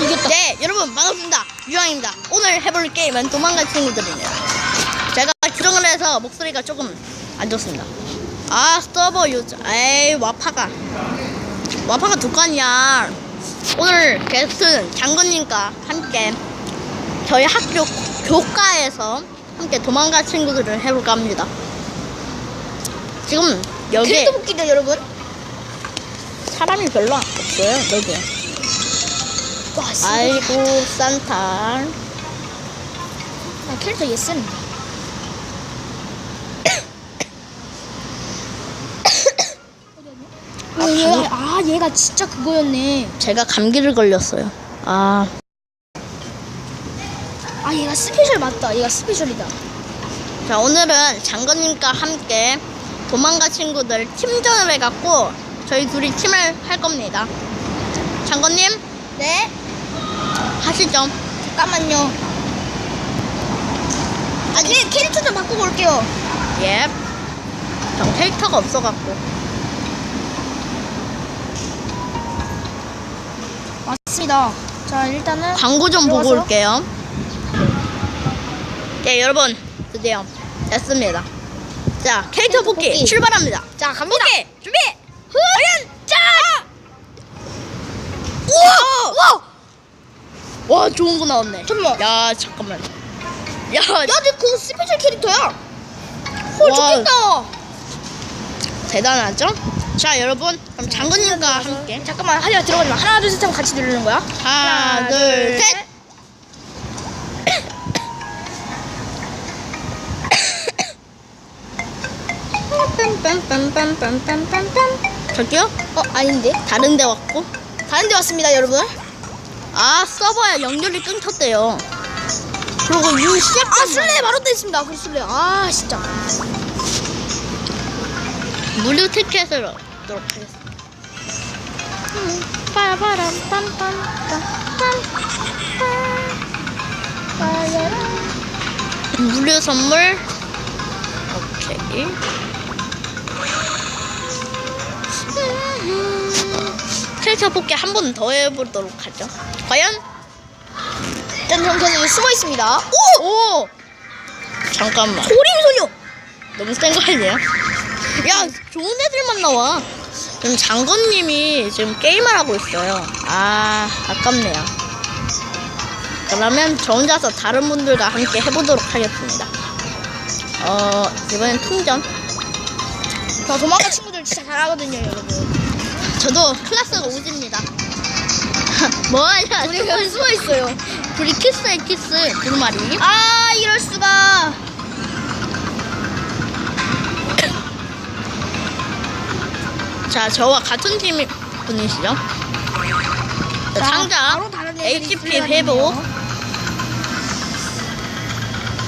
이겼다. 네, 여러분 반갑습니다. 유황입니다. 오늘 해볼 게임은 도망갈 친구들입니다. 제가 기정을 해서 목소리가 조금 안 좋습니다. 아, 서버 유저. 에이, 와파가. 와파가 두 칸이야. 오늘 게스트는 장군님과 함께 저희 학교 교과에서 함께 도망갈 친구들을 해볼까 합니다. 지금 여기에 캐릭터 뽑기죠, 여러분. 사람이 별로 없어요, 여기. 와. 아이고, 산타. 아, 캐릭터 예슨. 아, 얘가, 아, 얘가 진짜 그거였네. 제가 감기를 걸렸어요. 아, 아, 얘가 스페셜 맞다. 얘가 스페셜이다. 자, 오늘은 장관님과 함께 도망가 친구들 팀전을 해갖고 저희 둘이 팀을 할 겁니다. 장관님, 네. 하시죠. 잠깐만요. 아, 네, 캐릭터 좀 바꾸고 올게요. 예. 전 캐릭터가 없어갖고. 맞습니다. 자, 일단은. 광고 좀 보고 들어가서. 올게요. 네, 여러분. 드디어 됐습니다. 자, 캐릭터 캐릭터 뽑기 뽑기. 출발합니다. 자, 갑니다. 준비! 과연 짜! 우와! 우와! 와 좋은 거 나왔네. 잠깐만. 야 잠깐만. 야. 야내그 스페셜 캐릭터야. 헐 와. 좋겠다. 대단하죠? 자 여러분 그럼 장군님과 함께 잠깐만 하야 들어가지 마. 하나 둘셋 하면 같이 누르는 거야. 하나, 하나 둘 셋. 빰빰빰빰빰빰빰 갈게요. 어 아닌데 다른 데 왔고 다른 데 왔습니다 여러분. 아, 서버에 연결이 끊겼대요. 그리고 유 시작. 아, 술래 바로 돼 있습니다. 그 술래. 아, 진짜. 무료 티켓을 얻도록 하겠습니다. 빠라바람 빰빰빰빰빰 무료 선물 오케이 캐릭터 뽑기 한 번 더 해보도록 하죠 과연? 저는 여기 숨어 있습니다. 오! 오! 잠깐만 소림 소녀. 너무 센 거 아니에요? 야, 좋은 애들만 나와. 지금 장군님이 지금 게임을 하고 있어요. 아, 아깝네요. 그러면 저 혼자서 다른 분들과 함께 해보도록 하겠습니다. 어, 이번엔 통전. 저 도망가 친구들 진짜 잘하거든요, 여러분. 저도 클래스가 오집니다. 뭐하냐? 우리 여기 숨어 있어요. 둘이 키스해, 키스. 두루마리. 아, 이럴 수가. 자, 저와 같은 팀 분이시죠? 자, 상자. HP 회복.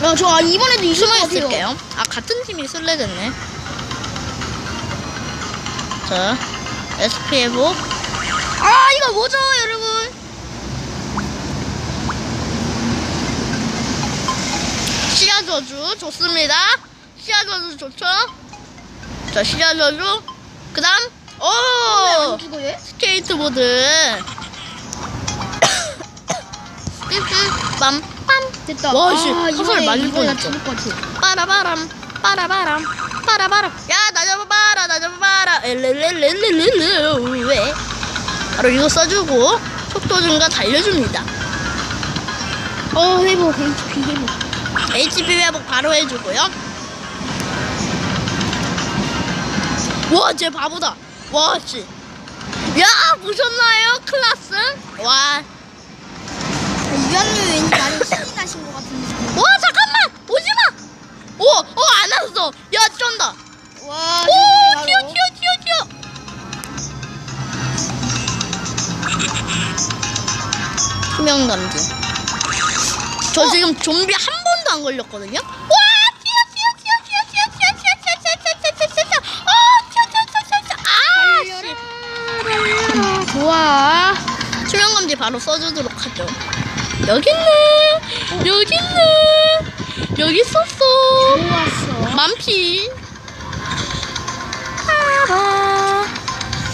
야, 저 아, 이번에도 이길 숨어. 있을게요. 아 같은 팀이 술래됐네. 자, SP 회복. 아, 이거 뭐죠, 여러분? 시야 저주 좋습니다. 시야 저주 좋죠. 자, 시야 저주. 그 다음, 오? 스케이트보드. 빰빰. 됐다. 와, 씨, 아, 화살 것 같아. 빠라바람 빠라바람 빠라바람 야나 잡아봐라 나 엘렐렐렐렐렐 왜 바로 이거 써주고 속도 증가 달려줍니다 어, 회복, HP 회복. HP 회복 바로 해주고요 와쟤 바보다 와씨 야 보셨나요 클라스 와 유한님 왠지 나를 투명 감지 저 지금 좀비 한 번도 안 걸렸거든요 와 튀어 튀어 튀어 튀어 튀어 튀어 튀어 튀어 튀어 튀어 튀어 튀어 어 튀어 튀어 튀어 튀어 아 씨 좋아. 투명 감지 바로 써주도록 하죠 여기 있네 여기 있네 여기 있었어 좋았어. 만피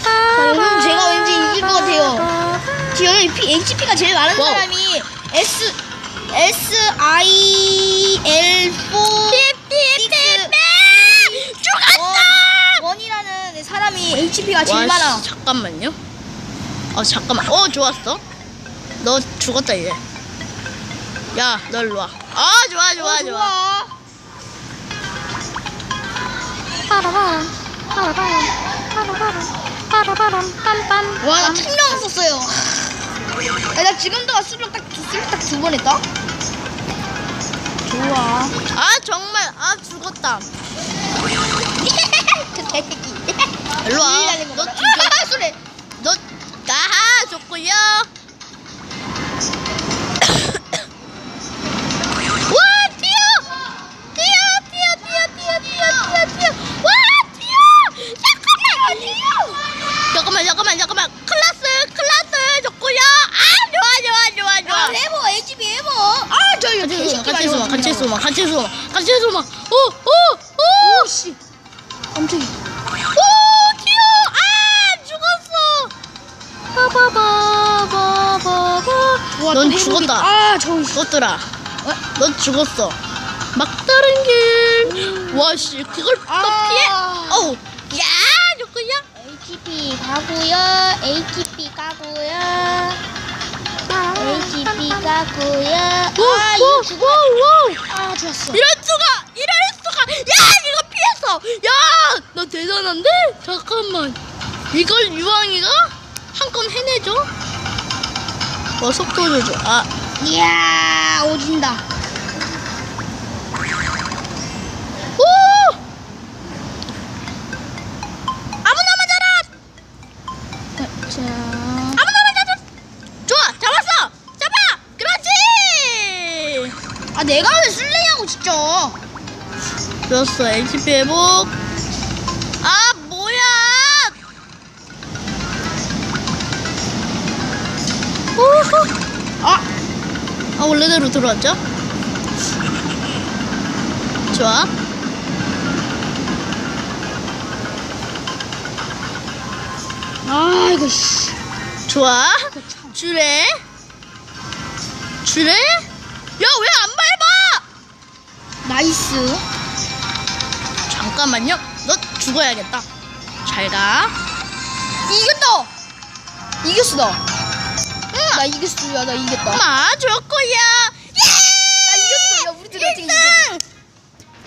자, 여러분, 제가 왠지 이길 것 같아 요. 지금 HP가 제일 많은 와우. 사람이 S S I L 4 죽었어! 원이라는 사람이 HP가 제일 와, 많아. 씨, 잠깐만요. 어 잠깐만. 어 좋았어. 너 죽었다 이제. 야, 너 일로 와. 아 좋아 좋아 어, 좋아. 와, 나 청량 썼어요. 야, 나 지금도 수력 딱, 수력 딱두 번 했다. 좋아. 아 정말 아 죽었다. 그 개새끼. 일로 와. 너 거구나. 죽여. 아, 소리. 너 나하 좋고요. 같이 쏘마. 같이 쏘마 같이 쏘마 오오오 오, 씨. 깜짝이야. 오 튀어 아 죽었어 바바바바바바 와, 넌 죽었다 아, 저 죽었더라 넌 죽었어 막다른 길 와씨 그걸 또 아. 피해 어우 야 좋구야 HP 가고요. HP 가고요. 가고요. 아, 이거 죽어. 아, 좋았어. 이럴 수가 이럴 수가 야 이거 피했어 야 너 대단한데 잠깐만 이걸 유황이가 한 건 해내줘 어 속도 조절 아 이야, 오진다. 오! 아무나 맞아라! 자, 아무나 맞아라! 좋아! 잡았어! 잡아! 그렇지! 아, 내가 왜 술래냐고, 진짜. 좋았어, HP 회복. 아, 뭐야! 오호! 아, 아, 원래대로 들어왔죠? 좋아. 아, 이거, 씨. 좋아. 주래. 주래? 야, 왜 안 밟아? 나이스. 잠깐만요. 너 죽어야겠다. 잘 가. 이겼다! 이겼어, 나. 응, 나 이겼어. 야, 나 이겼다. 나 마, 줄 거야. 이겼어. 야, 우리 둘이 어떻게 이겼어?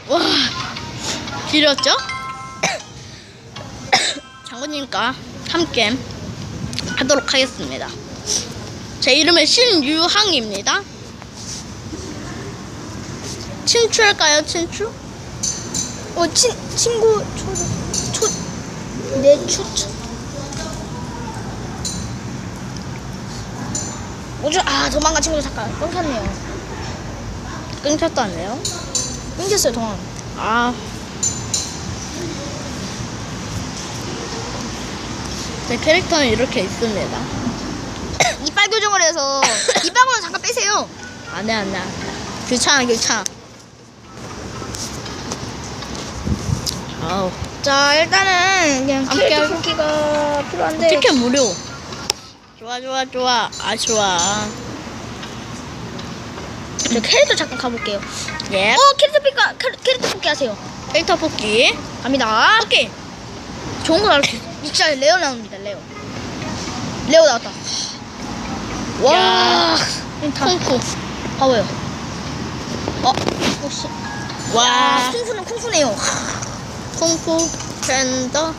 1등! 와, 길었죠? 장군님과 함께 하도록 하겠습니다. 제 이름은 신유항입니다. 친추할까요, 친추? 어, 친, 친구, 초, 초, 내 추천. 어저, 아, 도망간 친구들 잠깐 끊겼네요. 끊겼다네요. 끊겼어요, 동안. 아. 제 캐릭터는 이렇게 있습니다. 이빨 교정을 해서 이빨고는 잠깐 빼세요. 안 해, 안 해. 귀찮아, 귀찮아. 아우. 자, 일단은 그냥 캐릭터 하자. 뽑기가 필요한데. 티켓 무료. 좋아, 좋아, 좋아. 아, 좋아. 저 캐릭터 잠깐 가볼게요. 예. 어, 캐릭터 뽑기가 캐릭터 뽑기 하세요. 캐릭터 뽑기. 갑니다. 뽑기. 좋은 거 나올 수 있어. 진짜 레오 나옵니다, 레오. 레오 나왔다. 와, 야. 다 쿵쿵. 봐봐요. 어, 혹시 와. 쿵푸는 쿵푸네요. 쿵푸 팬더.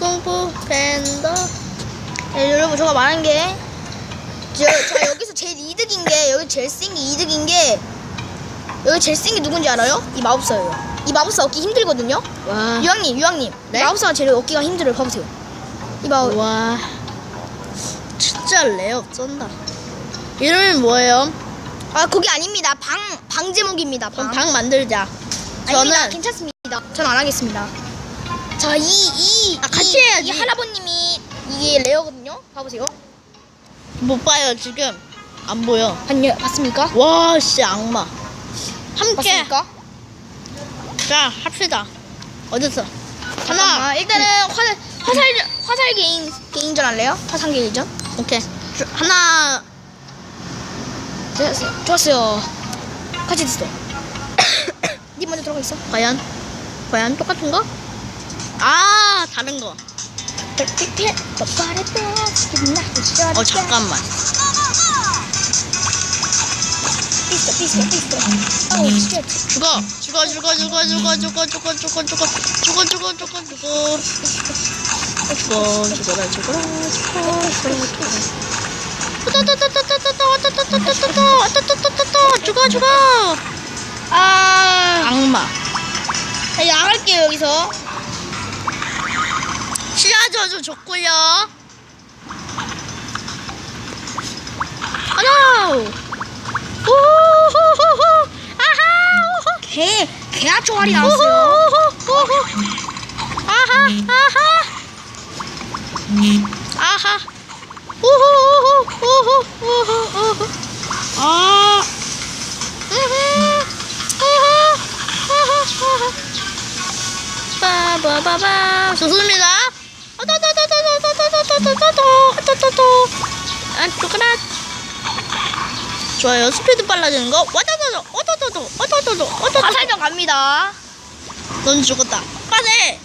쿵푸 팬더. 네, 여러분 저가 말한 게 저, 저 여기서 제일 이득인 게 여기 제일 센 게 이득인 게 여기 제일 센 게 누군지 알아요? 이 마법사예요. 이 마법사 얻기 힘들거든요. 와. 유황님, 유황님. 네? 마법사가 제일 얻기가 힘들어요. 봐보세요. 이 마법. 와. 진짜 레어 쩐다. 이름이 뭐예요? 아 거기 아닙니다. 방, 방 제목입니다. 방. 그럼 방 만들자. 아닙니다. 저는 괜찮습니다. 저는 안 하겠습니다. 자, 이, 이, 아, 같이 이, 해야지. 이 할아버님이 이게 레어거든요. 봐보세요. 못 봐요 지금 안 보여. 봤냐, 봤습니까? 와, 씨 악마. 함께 봤습니까? 자 합시다. 어딨어? 하나. 아, 일단은 화살, 화살, 화살 개인, 개인전 할래요? 화상 개인전? 오케이. 주- 하나 좋았어요. 좋았어요. 같이 됐어. 니 먼저 들어가 있어. 과연 과연 똑같은 거? 아 다른 거. 어 잠깐만. 죽어 죽어 죽어 죽어 죽어 죽어 죽어 죽어 죽어 죽어 죽어 죽어 죽어 죽어 죽어 죽어라 죽어라 죽어 죽어 죽어 아, 악마 자, 이제 나갈게요 여기서. 시야 저주 좋고요. 하나! 오호호호호 아하! 개 개아 총알이 나왔어요. 아하 아하! 아하! 오호호호 오호호호. 아, 빠바바바 좋습니다. 아, 쪼그라. 좋아요. 스피드 빨라지는 거. 와다다다, 와다다다, 와다다다, 와다다다. 화살병 갑니다. 넌 죽었다. 빠세.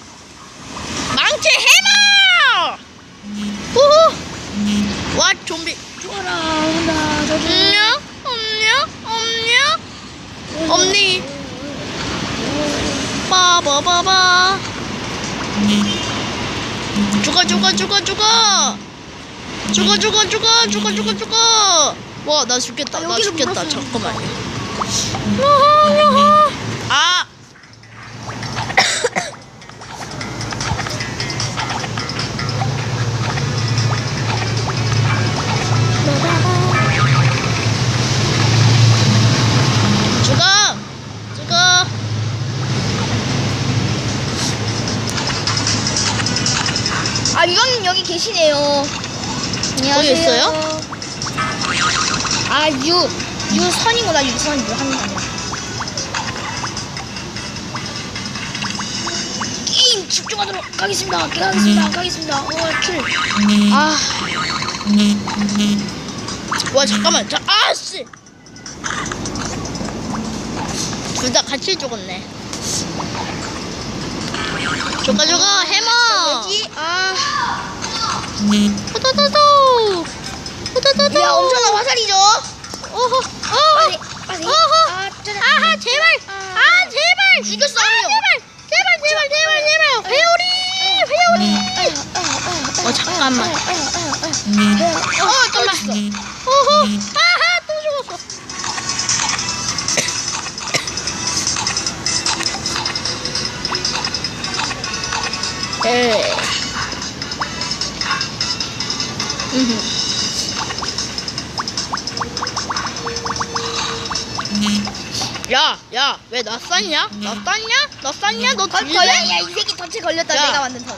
망치 해머. 우후. 와 좀비. 죽어라 온다 저기. 없냐? 없냐? 없냐? 없니? 빠바바바. 죽어 죽어 죽어 죽어. 죽어 죽어 죽어 죽어 죽어 죽어. 와 나 죽겠다. 아, 나 죽겠다. 잠깐만요. 야하. 아. 아 유광님 여기 계시네요. 거기 있어요? 아 유 유선이구나 유선 아니야. 게임 집중하도록 가겠습니다. 가겠습니다. 가겠습니다. 어 킬. 아 와 잠깐만 자 아씨 둘 다 같이 죽었네 죽어 죽어 해머 뭐지? 아 호도도도 호도도도 야 엄청난 화살이죠. 빨리 오호. 빨리. 어허. 아. 아하 제발. 아. 제발. 죽였어, 아. 제발. 제발 제발 제발 제발. 회오리 회오리. 어 잠깐만. 어 잠깐만. 오호. 아하 또 죽었어. 에 야, 야, 왜 나 쌌냐? 나 쌌냐? 나 쌌냐? 너걸 들려? 거야 야이 새끼 덫에 걸렸다 야. 내가 만든 덫.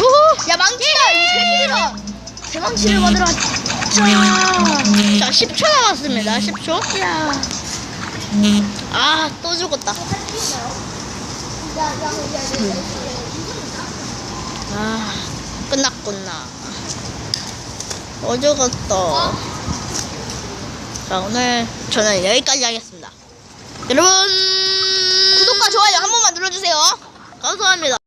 우후. 야 망치가 이 새끼들아. 대망치를 받으러 왔자. 자, 10초 남았습니다. 10초. 야. 아, 또 죽었다. 아, 끝났구나. 또 죽었다. 자, 오늘 저는 여기까지 하겠습니다. 여러분, 구독과 좋아요 한 번만 눌러주세요. 감사합니다.